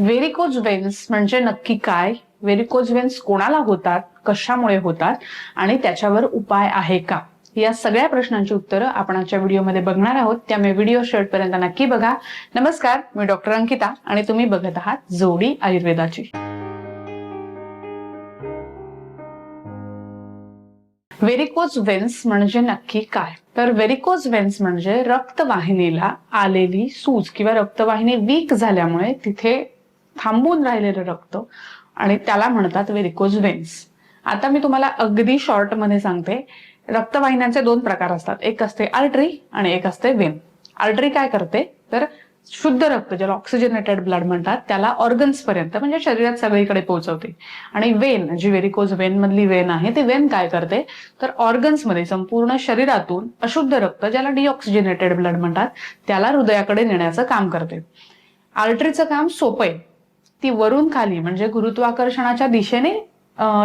Varicose veins म्हणजे नक्की काय? व्हेरिकोज वेन्स कोणाला होतात? कशामुळे होतात? आणि त्याच्यावर उपाय आहे का? या सगळ्या प्रश्नांची उत्तरं आपण आजच्या व्हिडिओमध्ये बघणार आहोत. त्यामुळे व्हिडिओ शेवटपर्यंत नक्की बघा. नमस्कार मी डॉक्टर अंकिता आणि तुम्ही बघत आहात जोडी आयुर्वेदाची. व्हेरिकोज वेन्स म्हणजे नक्की काय? तर व्हेरिकोज वेन्स म्हणजे रक्तवाहिनीला आलेली सूज किंवा रक्तवाहिनी वीक झाल्यामुळे तिथे थांबून राहिलेलं रक्त. आणि त्याला म्हणतात वेरिकोज वेन्स आता मी तुम्हाला अगदी शॉर्टमध्ये सांगते. रक्तवाहिन्यांचे दोन प्रकार असतात. एक असते आर्टरी आणि एक असते वेन आर्टरी काय करते? तर शुद्ध रक्त ज्याला ऑक्सिजनेटेड ब्लड म्हणतात त्याला ऑर्गन्स पर्यंत म्हणजे शरीरात सगळीकडे पोहोचवते. आणि वेन जी व्हेरिकोज वेन मधली वेन आहे ती वेन काय करते? तर ऑर्गन्समध्ये संपूर्ण शरीरातून अशुद्ध रक्त ज्याला डिऑक्सिजनेटेड ब्लड म्हणतात त्याला हृदयाकडे नेण्याचं काम करते. आर्टरीचं काम सोपं आहे. ती वरून खाली म्हणजे गुरुत्वाकर्षणाच्या दिशेने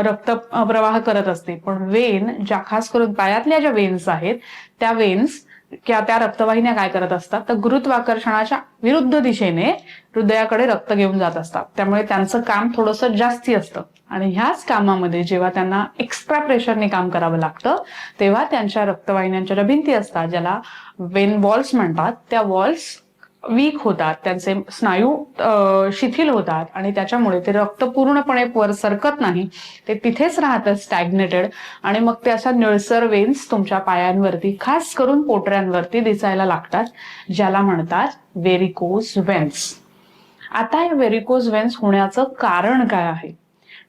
रक्त प्रवाह करत असते. पण वेन ज्या खास करून पायातल्या ज्या वेन्स आहेत त्या वेन्स किंवा त्या रक्तवाहिन्या काय करत असतात? तर गुरुत्वाकर्षणाच्या विरुद्ध दिशेने हृदयाकडे रक्त घेऊन जात असतात. त्यामुळे त्यांचं काम थोडंसं जास्ती असतं. आणि ह्याच कामामध्ये जेव्हा त्यांना एक्स्ट्रा प्रेशरने काम करावं लागतं तेव्हा त्यांच्या रक्तवाहिन्यांच्या ज्या भिंती असतात ज्याला वेन वॉल्स म्हणतात. त्या वॉल्स वीक होतात त्यांचे स्नायू शिथिल होतात आणि त्याच्यामुळे ते रक्त पूर्णपणे वर सरकत नाही. ते तिथेच राहतात स्टॅग्नेटेड आणि मग ते अशा निळसर वेन्स तुमच्या पायांवरती खास करून पोटऱ्यांवरती दिसायला लागतात ज्याला म्हणतात वेरिकोज वेन्स आता या वेरिकोज वेन्स होण्याचं कारण काय आहे?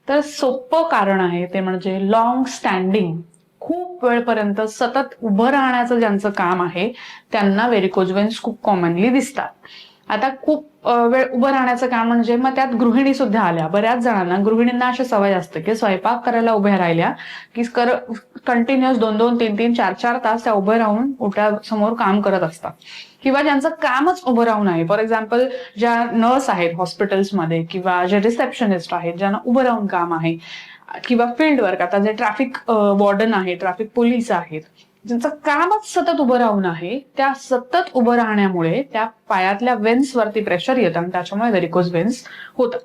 तर सोपं कारण आहे ते म्हणजे लॉंग स्टँडिंग खूप वेळपर्यंत सतत उभं राहण्याचं ज्यांचं काम आहे त्यांना व्हेरिकोज वेन्स खूप कॉमनली दिसतात. आता खूप वेळ उभं राहण्याचं काम म्हणजे मग त्यात गृहिणी सुद्धा आल्या. बऱ्याच जणांना गृहिणींना अशी सवय असते की स्वयंपाक करायला उभ्या राहिल्या की कर कंटिन्युअस दोन दोन तीन तीन चार चार तास त्या उभे राहून उठ्यासमोर काम करत असतात. किंवा ज्यांचं कामच उभं राहून आहे फॉर एक्झाम्पल ज्या नर्स आहेत हॉस्पिटल्समध्ये किंवा जे रिसेप्शनिस्ट आहेत ज्यांना उभं राहून काम आहे किंवा फील्ड वर्क आता जे ट्रॅफिक वॉर्डन आहे ट्रॅफिक पोलीस आहेत ज्यांचं कामच सतत उभं राहून आहे त्या सतत उभं राहण्यामुळे त्या पायातल्या वेन्स वरती प्रेशर येतं आणि त्याच्यामुळे व्हेरिकोज वेन्स होतात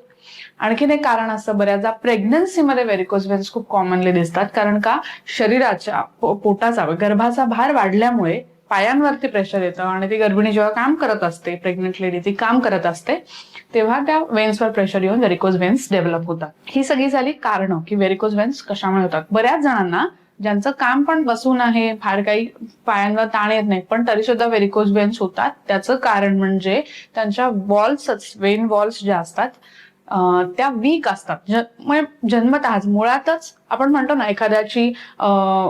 आणखीन एक कारण असतं बऱ्याचदा प्रेग्नन्सीमध्ये व्हेरिकोज वेन्स खूप कॉमनली दिसतात. कारण का? शरीराच्या पोटाचा गर्भाचा भार वाढल्यामुळे पायांवरती प्रेशर येतं आणि ती गर्भिणी जेव्हा काम करत असते प्रेग्नेंट लेडी ती काम करत असते तेव्हा त्या वेन्सवर प्रेशर येऊन व्हेरिकोज वेन्स डेव्हलप होतात. ही सगळी झाली कारणं की व्हेरिकोज वेन्स कशामुळे होतात? बऱ्याच जणांना ज्यांचं काम पण बसून आहे फार काही पायांवर ताण येत नाही पण तरी सुद्धा व्हेरिकोज वेन्स होतात. त्याचं कारण म्हणजे त्यांच्या वॉल्स वेन वॉल्स ज्या असतात त्या वीक असतात. ज- म्हणजे जन्मतःच मुळातच आपण म्हणतो ना एखाद्याची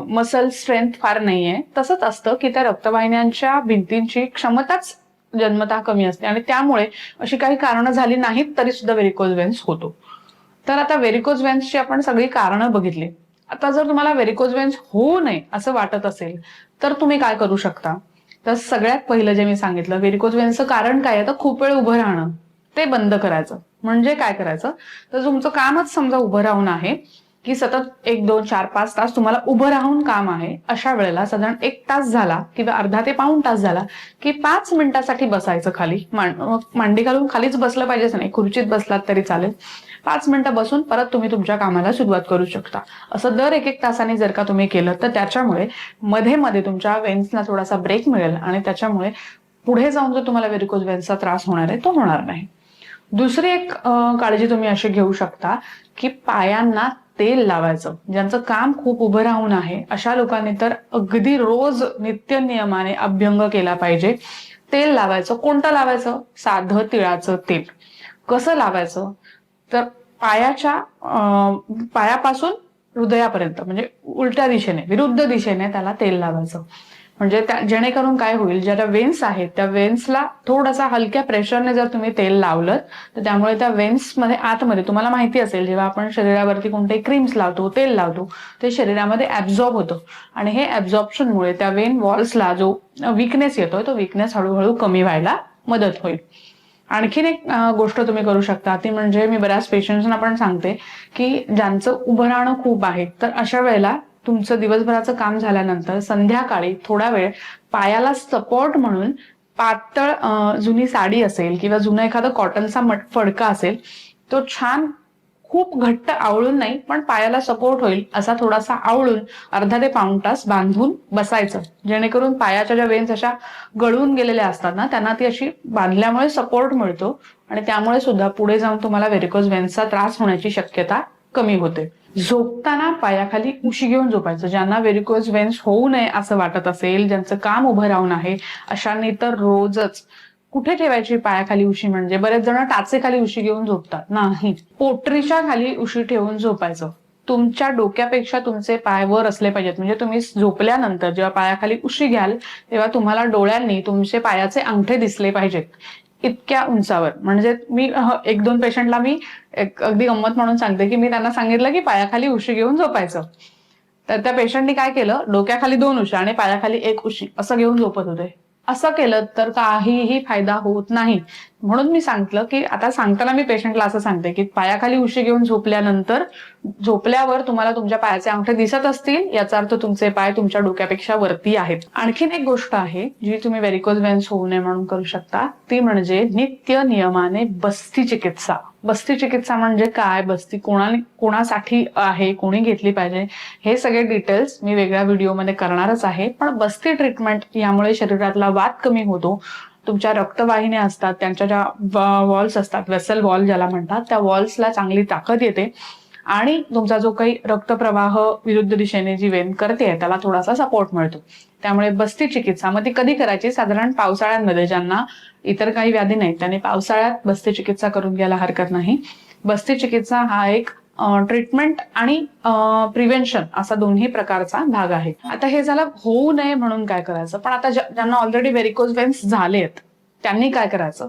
मसल स्ट्रेंथ फार नाहीये. तसंच असतं की त्या रक्तवाहिन्यांच्या भिंतींची क्षमताच जन्मतः कमी असते आणि त्यामुळे अशी काही कारणं झाली नाहीत तरी सुद्धा व्हेरिकोज वेन्स होतो. तर आता व्हेरिकोज वेन्सची आपण सगळी कारणं बघितली. आता जर तुम्हाला व्हेरिकोज वेन्स होऊ नये असं वाटत असेल तर तुम्ही काय करू शकता? तर सगळ्यात पहिलं जे मी सांगितलं व्हेरिकोज वेन्सचं कारण काय आहे? तर खूप वेळ उभं राहणं. ते बंद करायचं. म्हणजे काय करायचं? तर तुमचं कामच समजा उभं राहून आहे की सतत एक दोन चार पाच तास तुम्हाला उभं राहून काम आहे अशा वेळेला साधारण एक तास झाला किंवा अर्धा ते पाऊण तास झाला की पाच मिनिटासाठी बसायचं खाली. मांडी घालून खालीच बसलं पाहिजेच नाही खुर्चीत बसलात तरी चालेल. पाच मिनिटं बसून परत तुम्ही तुमच्या कामाला सुरुवात करू शकता. असं दर एक एक तासाने जर का तुम्ही केलं तर त्याच्यामुळे मध्ये मध्ये तुमच्या वेन्सला थोडासा ब्रेक मिळेल आणि त्याच्यामुळे पुढे जाऊन जो तुम्हाला वेरिकोज वेन्सचा त्रास होणार आहे तो होणार नाही. दुसरी एक काळजी तुम्ही अशी घेऊ शकता की पायांना तेल लावायचं. ज्यांचं काम खूप उभं राहून आहे अशा लोकांनी तर अगदी रोज नित्य नियमाने अभ्यंग केला पाहिजे. तेल लावायचं. कोणतं लावायचं? साधं तिळाचं तेल. कसं लावायचं? तर पायाच्या पायापासून हृदयापर्यंत म्हणजे उलट्या दिशेने विरुद्ध दिशेने त्याला तेल लावायचं. म्हणजे त्या जेणेकरून काय होईल ज्या वेन्स आहेत त्या वेन्सला थोडासा हलक्या प्रेशरने जर तुम्ही तेल लावलं तर त्यामुळे त्या वेन्समध्ये आतमध्ये तुम्हाला माहिती असेल जेव्हा आपण शरीरावरती कोणते क्रीम्स लावतो तेल लावतो ते शरीरामध्ये ऍब्झॉर्ब होतं. आणि हे ॲब्झॉर्प्शनमुळे त्या वेन वॉल्सला जो विकनेस येतोय तो विकनेस हळूहळू कमी व्हायला मदत होईल. आणखीन एक गोष्ट तुम्ही करू शकता ती म्हणजे मी बऱ्याच पेशंट्सना पण सांगते की ज्यांचं उभं राहणं खूप आहे तर अशा वेळेला तुमचं दिवसभराचं काम झाल्यानंतर संध्याकाळी थोडा वेळ पायाला सपोर्ट म्हणून पातळ जुनी साडी असेल किंवा जुना एखादा कॉटनचा मट- फडका असेल तो छान खूप घट्ट आवळून नाही पण पायाला सपोर्ट होईल असा थोडासा आवळून अर्धा ते पाऊण तास बांधून बसायचं. जेणेकरून पायाच्या ज्या वेन्स अशा गळून गेलेल्या असतात ना त्यांना ती अशी बांधल्यामुळे सपोर्ट मिळतो आणि त्यामुळे सुद्धा पुढे जाऊन तुम्हाला व्हेरिकोज वेन्सचा त्रास होण्याची शक्यता कमी होते. झोपताना पायाखाली उशी घेऊन झोपायचं. ज्यांना व्हेरिकोज वेन्स होऊ नये असं वाटत असेल ज्यांचं काम उभं राहून आहे अशांनी तर रोजच कुठे ठेवायची पायाखाली उशी म्हणजे? बरेच जण टाचेखाली उशी घेऊन झोपतात. नाही. पोटरीच्या खाली उशी ठेवून झोपायचं. तुमच्या डोक्यापेक्षा तुमचे पाय वर असले पाहिजेत. म्हणजे तुम्ही झोपल्यानंतर जेव्हा पायाखाली उशी घ्याल तेव्हा तुम्हाला डोळ्यांनी तुमचे पायाचे अंगठे दिसले पाहिजेत. इतक्या उंचावर. म्हणजे मी एक दोन पेशंटला मी एक अगदी गंमत म्हणून सांगते की मी त्यांना सांगितलं की पायाखाली उशी घेऊन झोपायचं. तर त्या पेशंटनी काय केलं? डोक्याखाली दोन उशी आणि पायाखाली एक उशी असं घेऊन झोपत होते. असं केलं तर काहीही फायदा होत नाही. म्हणून मी सांगितलं की आता सांगताना मी पेशंटला असं सांगते की पायाखाली उशी घेऊन झोपल्यानंतर झोपल्यावर तुम्हाला तुमच्या पायाचे अंगठे दिसत असतील याचा अर्थ तुमचे पाय तुमच्या डोक्यापेक्षा वरती आहेत. आणखीन एक गोष्ट आहे जी तुम्ही व्हेरिकोज वेन्स होऊ नये म्हणून करू शकता ती म्हणजे नित्य नियमाने बस्ती चिकित्सा. बस्ती चिकित्सा म्हणजे काय? बस्ती कोणा कोणासाठी आहे? कोणी घेतली पाहिजे? हे सगळे डिटेल्स मी वेगळ्या व्हिडिओमध्ये करणारच आहे. पण बस्ती ट्रीटमेंट यामुळे शरीरातला वाद कमी होतो तुमच्या रक्तवाहिन्या असतात त्यांच्या ज्या वॉल्स असतात वेसल वॉल ज्याला म्हणतात त्या वॉल्सला चांगली ताकद येते. आणि तुमचा जो काही रक्तप्रवाह विरुद्ध दिशेने जी वेन करते त्याला थोडासा सपोर्ट मिळतो. त्यामुळे बस्ती चिकित्सा मग ती कधी करायची? साधारण पावसाळ्यांमध्ये ज्यांना इतर काही व्याधी नाहीत त्यांनी पावसाळ्यात बस्ती चिकित्सा करून घ्यायला हरकत नाही. बस्ती चिकित्सा हा एक ट्रीटमेंट आणि प्रिव्हेन्शन असा दोन्ही प्रकारचा भाग आहे. आता हे झालं होऊ नये म्हणून काय करायचं? पण आता ज्यांना ऑलरेडी व्हेरिकोज वेन्स झालेत त्यांनी काय करायचं?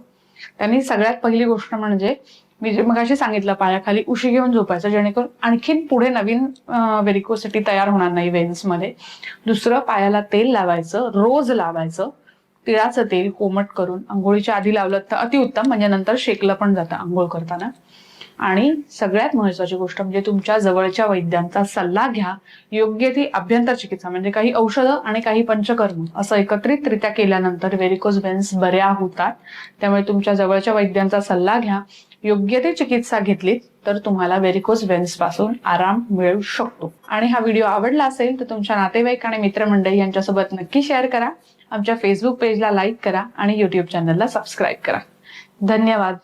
त्यांनी सगळ्यात पहिली गोष्ट म्हणजे मी जे मगाशी सांगितलं पायाखाली उशी घेऊन झोपायचं जेणेकरून आणखीन पुढे नवीन व्हेरिकोसिटी तयार होणार नाही वेन्समध्ये. दुसरं पायाला तेल लावायचं रोज लावायचं तिळाचं तेल कोमट करून आंघोळीच्या आधी लावलं तर अतिउत्तम म्हणजे नंतर शेकलं पण जातं आंघोळ करताना. आणि सगळ्यात महत्वाची गोष्ट म्हणजे तुमच्या जवळच्या वैद्यांचा सल्ला घ्या. योग्य ती अभ्यंतर चिकित्सा म्हणजे काही औषधं आणि काही पंचकर्म असं एकत्रितरित्या केल्यानंतर व्हेरिकोज वेन्स बऱ्या होतात. त्यामुळे तुमच्या जवळच्या वैद्यांचा सल्ला घ्या. योग्य ती चिकित्सा घेतलीत तर तुम्हाला व्हेरिकोज वेन्सपासून आराम मिळू शकतो. आणि हा व्हिडिओ आवडला असेल तर तुमच्या नातेवाईक आणि मित्रमंडळी यांच्यासोबत नक्की शेअर करा. आमच्या फेसबुक पेजला लाईक करा आणि युट्यूब चॅनलला सबस्क्राईब करा. धन्यवाद.